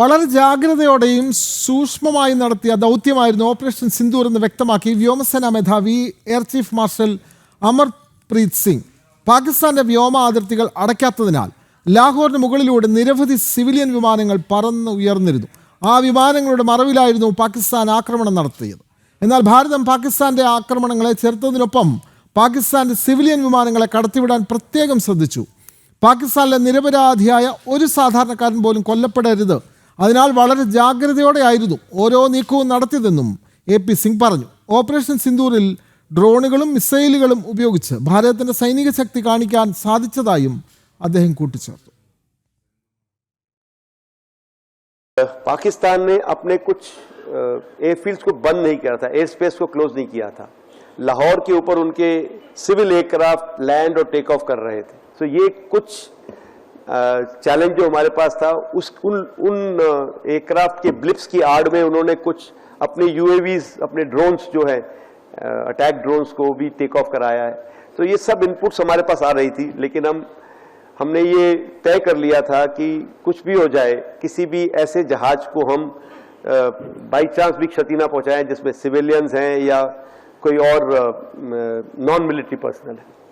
വളരെ ജാഗ്രതയോടെയും സൂക്ഷ്മമായും നടത്തിയ ദൗത്യമായിരുന്നു ഓപ്പറേഷൻ സിന്ദൂർ എന്ന് വ്യക്തമാക്കി വ്യോമസേനാ മേധാവി air chief marshal Amarpreet Singh പാകിസ്ഥാന്റെ വ്യോമ അതിർത്തികൾ അടയ്ക്കാത്തതിനാൽ ലാഹോറിന് മുകളിലൂടെ നിരവധി സിവിലിയൻ വിമാനങ്ങൾ പറന്ന് ഉയർന്നിരുന്നു ആ വിമാനങ്ങളുടെ മറവിലായിരുന്നു പാകിസ്ഥാൻ ആക്രമണം നടത്തിയത് എന്നാൽ ഭാരതം പാകിസ്ഥാന്റെ ആക്രമണങ്ങളെ ചെറുത്തതിനൊപ്പം പാകിസ്ഥാന്റെ സിവിലിയൻ വിമാനങ്ങളെ കടത്തിവിടാൻ പ്രത്യേകം ശ്രദ്ധിച്ചു പാകിസ്ഥാനിലെ നിരപരാധിയായ ഒരു സാധാരണക്കാരൻ പോലും കൊല്ലപ്പെടരുത് அதனால் വളരെ ജാഗ്രതയോടെ ആയിരുന്നു ഓരോ നീക്കും നടത്തിതെന്നും എപി സിംഗ് പറഞ്ഞു ഓപ്പറേഷൻ സിന്ദൂരിൽ ഡ്രോണുകളും മിസൈലുകളും ഉപയോഗിച്ച് ಭಾರತത്തിന്റെ സൈനിക ശക്തി കാണിക്കാൻ സാധിച്ചതായും അദ്ദേഹം കൂട്ടിച്ചേർത്തു पाकिस्तान ने अपने कुछ एयरफील्ड्स को बंद नहीं किया था एयर स्पेस को क्लोज नहीं किया था लाहौर के ऊपर उनके सिविल एयरक्राफ्ट लैंड और टेक ऑफ कर रहे थे सो ये कुछ चैलेंज जो हमारे पास था उस उन उन एयरक्राफ्ट के ब्लिप्स की आड़ में उन्होंने कुछ अपने यूएवीज अपने ड्रोन्स जो है अटैक ड्रोन्स को भी टेक ऑफ कराया है तो ये सब इनपुट्स हमारे पास आ रही थी लेकिन हम हमने ये तय कर लिया था कि कुछ भी हो जाए किसी भी ऐसे जहाज को हम बाय चांस भी क्षति ना पहुंचाएं जिसमें सिविलियंस हैं या कोई और नॉन मिलिट्री पर्सनल है